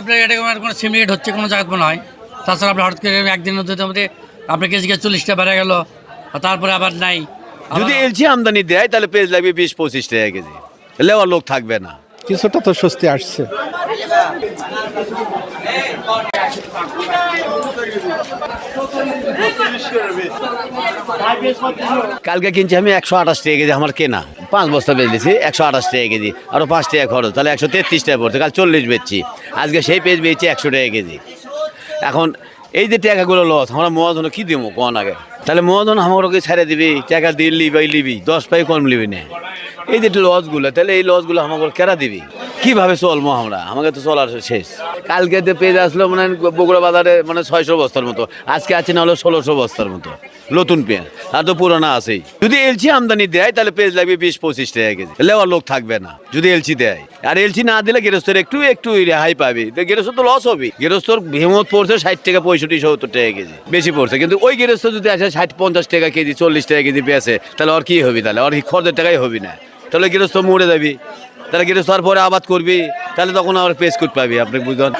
আপনার এটা কোনো কোনো সিমিলেট হচ্ছে কোনো জায়গা মনে হয় তাছাড়া আপনার হঠাৎ করে একদিন মধ্যে আপনার কেজি চল্লিশটা বেড়ে গেল আর তারপরে আবার নাই। যদি এলসি আমদানি দেয় তাহলে পেঁয়াজ লাগবে বিশ পঁচিশ টাকা কেজি। লেওয়ার লোক থাকবে না। কিছুটা তো স্বস্তি আসছে। কালকে কিনছি আমি একশো আঠাশ টাকা কেজি আমার কেনা। পাঁচ বস্তা বেচেছি একশো আঠাশ টাকা কেজি। আরও পাঁচ টাকা খরচ, তাহলে একশো তেত্রিশ টাকা পড়ছে, কাল চল্লিশ বেচছি। আজকে সেই পেঁয়াজ বেচছি একশো টাকা কেজি। এখন এই যে টাকাগুলো লস, আমরা মহাজন কি দিব কোন আগে? তাহলে মহাজন আমাকে ছেড়ে দিবি, টাকা দিয়ে লিবি লিবি, দশ পাই কম লিবি না। এই যে লসগুলো, তাহলে এই লসগুলো আমাকে কেরা দিবি? কীভাবে চলবো আমরা? আমাকে তো চলার শেষ। কালকে যে পেজ আসলো মানে বগুড়া বাজারে মানে ছয়শো বস্তার মতো। আজকে আছে না হলো ষোলোশো বস্তার মতো। নতুন পেঁয়াজ আর তো পুরোনো আছেই। যদি এলসি আমদানি দেয়, তাহলে পেঁয়াজ লাগবে বিশ, পঁচিশ টাকা কেজি। লেওয়ার লোক থাকবে না, যদি এলসি দেয়। আর এলসি না দিলে গেরস্থের একটু একটু রেহাই পাবি। তো গেরস্থ তো লস হবে গেরস্থর ভেমত পড়ছে ষাট টাকা, পঁয়ষট্টি, সত্তর টাকা কেজি। বেশি পড়ছে। কিন্তু ওই গেরস্থ যদি আসে ষাট, পঞ্চাশ টাকা কেজি, চল্লিশ টাকা কেজি বেছে তাহলে আর কি হবে তাহলে? আর খরচের টাকাই হবে না। তাহলে গৃহস্থ মরে যাবি। তাহলে গৃহস্থ হওয়ার পরে আবাদ করবি, তাহলে তখন আবার পেস করতে পাবি আপনি বুঝলেন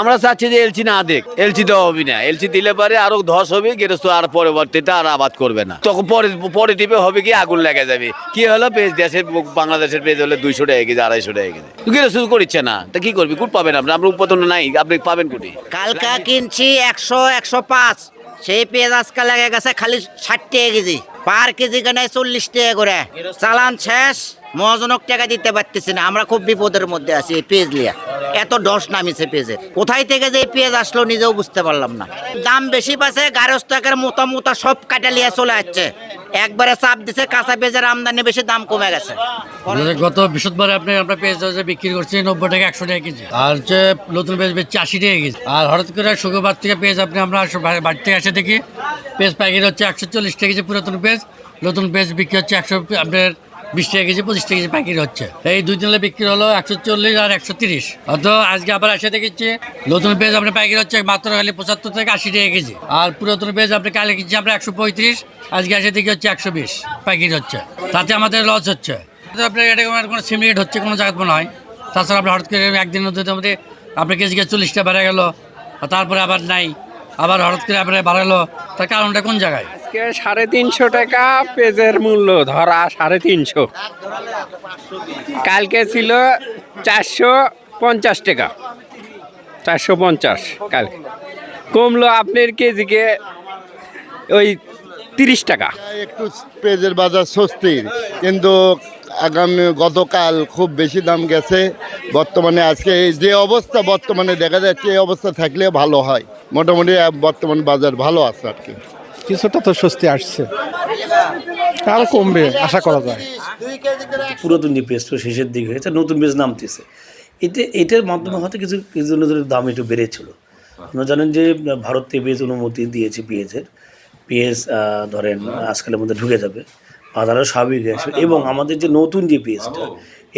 আমরা চাচ্ছি যে এলচি না দেখ এলচি দেওয়া হবে না। এলচি দিলে পারে আরও ধস হবে গৃহস্থ আর পরবর্তীতে আর আবাদ করবে না। তখন পরে পরে টিপে হবে কি, আগুন লেগে যাবে। কি হলো পেজ দেশের বাংলাদেশের পেজ হলে দুইশো টাকা গেছে আড়াইশো টাকা গেছে গৃহস্থ করিচ্ছে না, তা কি করবি? কুট পাবেন আপনি আমরা উৎপাদন নাই, আপনি পাবেন কুটি? কালকা কিনছি একশো একশো পাঁচ, সেই পেঁয়াজ আজকে লেগে গেছে খালি ষাট টাকা কেজি। পার কেজি কেন চল্লিশ টাকা করে। চালান শেষ। মহাজনক টাকা দিতে পারতেছি না, আমরা খুব বিপদের মধ্যে আছি এই পেঁয়াজ লিয়া। এত ডস নামিছে পেঁয়াজের কোথায় থেকে যে এই পেঁয়াজ আসলো নিজেও বুঝতে পারলাম না। দাম বেশি পাচ্ছে গারস্তাকের মোটা মোটা সব কাটা লিয়ে চলে যাচ্ছে একবারে চাপ দিছে, কাঁচা পেঁয়াজের আমদানি বেশি, দাম কমে গেছে। গত বৃহস্পতিবার আপনি, আমরা পেঁয়াজ বিক্রি করছি, নব্বই টাকা, একশো টাকা কেজি। আর হচ্ছে নতুন পেঁয়াজ বেচছি, আশি টাকা কেজি। আর হঠাৎ করে শুক্রবার থেকে পেঁয়াজ আপনি, আমরা বাড়ি থেকে আসে দেখি, পেঁয়াজ পাইকারি হচ্ছে একশো চল্লিশ টাকা কেজি পুরাতন পেঁয়াজ, নতুন পেঁয়াজ বিক্রি হচ্ছে একশো, আপনার বিশ টাকা কেজি, পঁচিশ টাকা কেজি পাইকারি হচ্ছে। এই দুই দিনে বিক্রি হলো একশো চল্লিশ আর একশো তিরিশ। অত আজকে আবার এসে দেখেছি, নতুন পেঁয়াজ আপনার পাইকারি হচ্ছে মাত্র খালি পঁচাত্তর থেকে আশি টাকা কেজি। আর পুরাতন পেঁয়াজ আপনি কালে কিনছি আমরা একশো পঁয়ত্রিশ, আজকে এসে দেখি হচ্ছে একশো বিশ পাইকারি হচ্ছে। তাতে আমাদের লস হচ্ছে। আপনার এটা কোনো- সিমিলেট হচ্ছে, কোনো জায়গায় মনে হয়। তাছাড়া আপনার হঠাৎ করে একদিন মধ্যে মধ্যে আপনার কেজিকে চল্লিশটা বেড়ে গেলো তারপরে আবার নাই। আবার হঠাৎ করে আপনার বাড়ালো, তার কারণটা কোন জায়গায়? আজকে সাড়ে তিনশো টাকা পেজের মূল্য, ধরা সাড়ে তিনশো। কালকে ছিল চারশো পঞ্চাশ টাকা। চারশো পঞ্চাশ কালকে। কমলো আপনার কেজিকে ওই তিরিশ টাকা। একটু পেজের বাজার স্বস্তির, কিন্তু আগামী গতকাল খুব বেশি দাম গেছে। বর্তমানে আজকে যে অবস্থা, বর্তমানে দেখা যাচ্ছে এই অবস্থা থাকলে ভালো হয়। মোটামুটি বর্তমান বাজার ভালো আছে আর কি। কিছুটা তো স্বস্তি আসছে। আরও কমবে, আশা করা যায়। পুরাতন যে পেস্ট শেষের দিকে হয়েছে, নতুন পেজ নামতেছে। এতে, এটার মাধ্যমে হয়তো কিছু কিছু দাম একটু বেড়েছিল। আপনারা জানেন যে, ভারত পেঁয়াজ অনুমতি দিয়েছে পেঁয়াজের। পেঁয়াজ ধরেন আজকালের মধ্যে ঢুকে যাবে। বাজারও স্বাভাবিক আসবে এবং আমাদের যে নতুন যে পেঁয়াজটা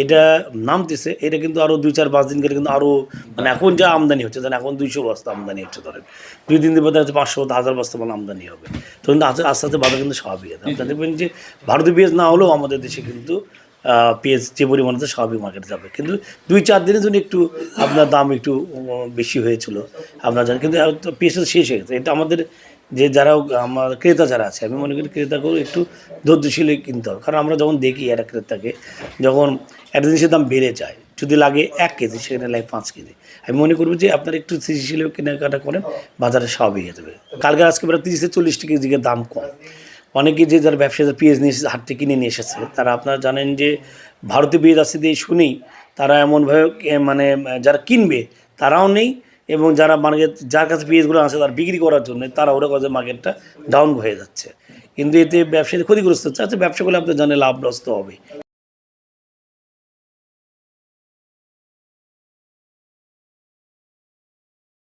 এটা নামতেছে, এটা কিন্তু আরও দুই চার পাঁচ দিন করে কিন্তু আরও মানে এখন যা আমদানি হচ্ছে, ধরেন এখন দুইশো বস্তা আমদানি হচ্ছে, ধরেন। দুই দিন বাদে হচ্ছে পাঁচশো হাজার বস্তা মানে আমদানি হবে। তো কিন্তু আস্তে আস্তে বাজার কিন্তু স্বাভাবিক। আপনারা দেখবেন যে ভারতীয় পেঁয়াজ না হলেও আমাদের দেশে কিন্তু পেঁয়াজ যে পরিমাণ আছে স্বাভাবিক মার্কেটে যাবে। কিন্তু দুই চার দিনের জন্য একটু আপনার দাম একটু বেশি হয়েছিল। আপনারা জানেন, কিন্তু আর পেঁয়াজ তো শেষ হয়ে গেছে। এটা আমাদের যে যারা আমার ক্রেতা যারা আছে, আমি মনে করি ক্রেতাকেও একটু ধৈর্যশীল কিনতে হবে। কারণ আমরা যখন দেখি একটা ক্রেতাকে, যখন একটা জিনিসের দাম বেড়ে যায়, যদি লাগে এক কেজি, সেখানে লাগে পাঁচ কেজি। আমি মনে করব যে আপনার একটু স্থিতিশীল কেনাকাটা করেন, বাজারে স্বাভাবিক হয়ে যাবে। কালকে আজকে প্রায় তিরিশ থেকে চল্লিশ কেজিকে দাম কম। অনেকে যে যারা ব্যবসায়ীরা পেঁয়াজ নিয়ে এসেছে থেকে কিনে নিয়ে এসেছে, তারা আপনারা জানেন যে ভারতীয় পেঁয়াজ আসছে দিয়ে শুনেই তারা এমনভাবে মানে যারা কিনবে তারাও নেই এবং যারা মার্কেট যার কাছে পেঁয়াজগুলো আছে তার বিক্রি করার জন্য তারা ওরা কাছে মার্কেটটা ডাউন হয়ে যাচ্ছে। কিন্তু এতে ব্যবসায়ী ক্ষতিগ্রস্ত হচ্ছে আচ্ছা ব্যবসাগুলো আপনার আপনি জানেন লাভ লস তো হবে